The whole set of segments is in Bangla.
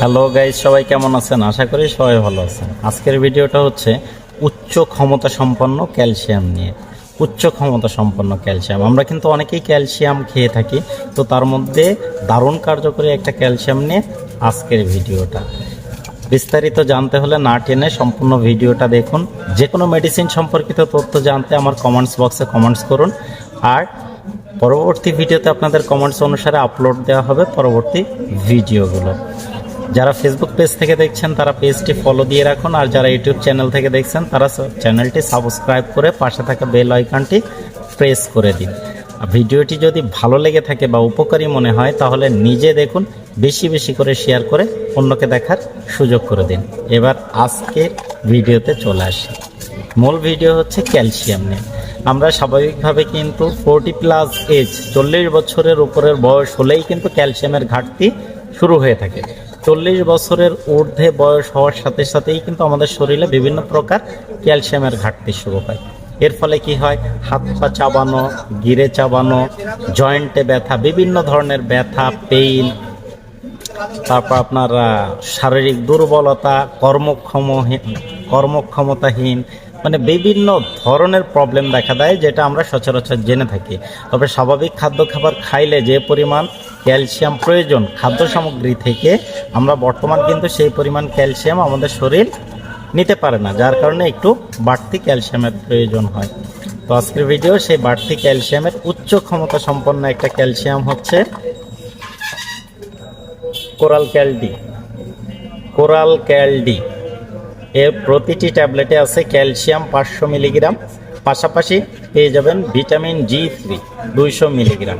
হ্যালো গাইজ সবাই কেমন আছেন? আশা করি সবাই ভালো আছেন। আজকের ভিডিওটা হচ্ছে উচ্চ ক্ষমতা সম্পন্ন ক্যালসিয়াম নিয়ে। উচ্চ ক্ষমতা সম্পন্ন ক্যালসিয়াম। আমরা কিন্তু অনেকেই ক্যালসিয়াম খেয়ে থাকি, তো তার মধ্যে দারুণ কার্যকরী একটা ক্যালসিয়াম নিয়ে আজকের ভিডিওটা। বিস্তারিত জানতে হলে না টেনে সম্পূর্ণ ভিডিওটা দেখুন। যে কোনো মেডিসিন সম্পর্কিত তথ্য জানতে আমার কমেন্টস বক্সে কমেন্টস করুন। আর পরবর্তী ভিডিওতে আপনাদের কমেন্টস অনুসারে আপলোড দেওয়া হবে পরবর্তী ভিডিওগুলো। যারা ফেসবুক পেজ থেকে দেখছেন, তারা পেজটি ফলো দিয়ে রাখুন। আর যারা ইউটিউব চ্যানেল থেকে দেখছেন, তারা চ্যানেলটি সাবস্ক্রাইব করে পাশে থাকা বেল আইকনটি প্রেস করে দিন। ভিডিওটি যদি ভালো লেগে থাকে বা উপকারী মনে হয়, তাহলে নিজে দেখুন, বেশি বেশি করে শেয়ার করে অন্যকে দেখার সুযোগ করে দিন। এবার আজকে ভিডিওতে চলে আসি। মূল ভিডিও হচ্ছে ক্যালসিয়াম নিয়ে। আমরা স্বাভাবিকভাবে কিন্তু ফোরটি প্লাস এজ চল্লিশ বছরের উপরের বয়স হলেই কিন্তু ক্যালসিয়ামের ঘাটতি শুরু হয়ে থাকে। চল্লিশ বছরের ঊর্ধ্বে বয়স হওয়ার সাথে সাথেই কিন্তু আমাদের শরীরে বিভিন্ন প্রকার ক্যালসিয়ামের ঘাটতি শুরু হয়। এর ফলে কি হয়? হাত পা চাবানো, গিরে চাবানো, জয়েন্টে ব্যথা, বিভিন্ন ধরনের ব্যথা, পেইন, তারপর আপনার শারীরিক দুর্বলতা, কর্মক্ষম কর্মক্ষমতাহীন মানে বিভিন্ন ধরনের প্রবলেম দেখা দেয় যেটা আমরা সচরাচর জেনে থাকি। তবে স্বাভাবিক খাদ্য খাবার খাইলে যে পরিমাণ ক্যালসিয়াম প্রয়োজন। খাদ্য সামগ্রী থেকে আমরা বর্তমান কিন্তু সেই পরিমাণ ক্যালসিয়াম আমাদের শরীর নিতে পারে না, যার কারণে একটু বাড়তি ক্যালসিয়ামের প্রয়োজন হয়। তো আজকের ভিডিও সেই বাড়তি ক্যালসিয়ামের উচ্চ ক্ষমতা সম্পন্ন একটা ক্যালসিয়াম হচ্ছে কোরাল ক্যালডি। কোরাল ক্যালডি। এর প্রতিটি ট্যাবলেটে আছে ক্যালসিয়াম পাঁচশো মিলিগ্রাম। পাশাপাশি পেয়ে যাবেন ভিটামিন জি থ্রি, দুইশো মিলিগ্রাম।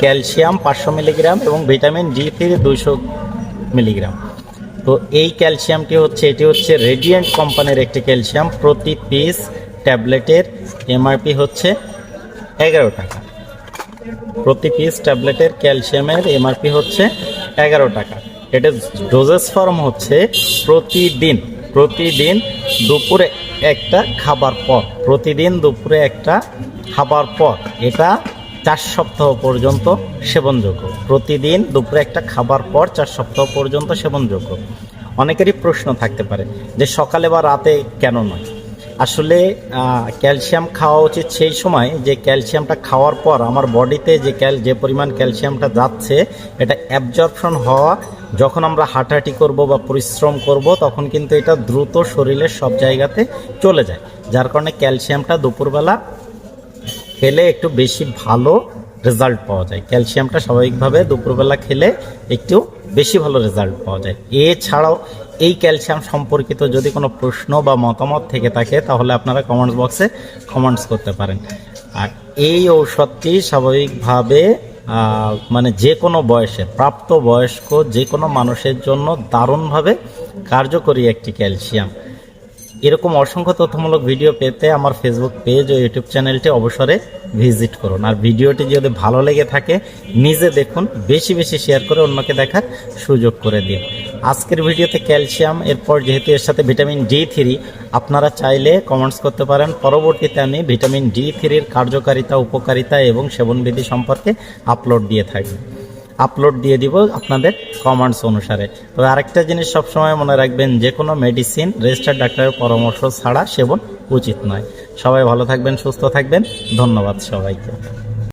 ক্যালসিয়াম পাঁচশো মিলিগ্রাম এবং ভিটামিন জি থ্রি দুইশো মিলিগ্রাম। তো এই ক্যালসিয়ামটি হচ্ছে, এটি হচ্ছে রেডিয়েন্ট কোম্পানির একটি ক্যালসিয়াম। প্রতি পিস ট্যাবলেটের এমআরপি হচ্ছে এগারো টাকা। প্রতি পিস ট্যাবলেটের ক্যালসিয়ামের এমআরপি হচ্ছে এগারো টাকা। এটা ডোজেস ফর্ম হচ্ছে প্রতিদিন। প্রতিদিন দুপুরে একটা খাবার পর, প্রতিদিন দুপুরে একটা খাবার পর, এটা চার সপ্তাহ পর্যন্ত সেবনযোগ্য। প্রতিদিন দুপুরে একটা খাবার পর চার সপ্তাহ পর্যন্ত সেবনযোগ্য। অনেকেরই প্রশ্ন থাকতে পারে যে সকালে বা রাতে কেন নয়? আসলে ক্যালসিয়াম খাওয়া উচিত সেই সময় যে ক্যালসিয়ামটা খাওয়ার পর আমার বডিতে যে ক্যাল, যে পরিমাণ ক্যালসিয়ামটা যাচ্ছে, এটা অ্যাবজর্পশন হওয়া যখন আমরা হাঁটাহাঁটি করব বা পরিশ্রম করব, তখন কিন্তু এটা দ্রুত শরীরের সব জায়গাতে চলে যায়। যার কারণে ক্যালসিয়ামটা দুপুরবেলা খেলে একটু বেশি ভালো রেজাল্ট পাওয়া যায়। ক্যালসিয়ামটা স্বাভাবিকভাবে দুপুরবেলা খেলে একটু বেশি ভালো রেজাল্ট পাওয়া যায়। এছাড়াও এই ক্যালসিয়াম সম্পর্কিত যদি কোনো প্রশ্ন বা মতামত থেকে থাকে, তাহলে আপনারা কমেন্টস বক্সে কমেন্টস করতে পারেন। আর এই ঔষধটি স্বাভাবিকভাবে মানে যে কোনো বয়সে প্রাপ্ত বয়স্ক যে কোনো মানুষের জন্য দারুণভাবে কার্যকরী একটি ক্যালসিয়াম। এরকম অসংখ্য তথ্যমূলক ভিডিও পেতে আমার ফেসবুক পেজ ও ইউটিউব চ্যানেলটি অবসরে ভিজিট করুন। আর ভিডিওটি যদি ভালো লেগে থাকে, নিজে দেখুন, বেশি বেশি শেয়ার করে অন্যকে দেখার সুযোগ করে দিন। আজকের ভিডিওতে ক্যালসিয়াম এরপর যেহেতু এর সাথে ভিটামিন ডি থ্রি আপনারা চাইলে কমেন্টস করতে পারেন। পরবর্তীতে আমি ভিটামিন ডি থ্রির কার্যকারিতা, উপকারিতা এবং সেবনবিধি সম্পর্কে আপলোড দিয়ে থাকি। আপলোড দিয়ে দিব আপনাদের কমান্ডস অনুসারে। তবে আরেকটা জিনিস সবসময় মনে রাখবেন, যে কোনো মেডিসিন রেজিস্টার্ড ডাক্তারের পরামর্শ ছাড়া সেবন উচিত নয়। সবাই ভালো থাকবেন, সুস্থ থাকবেন। ধন্যবাদ সবাইকে।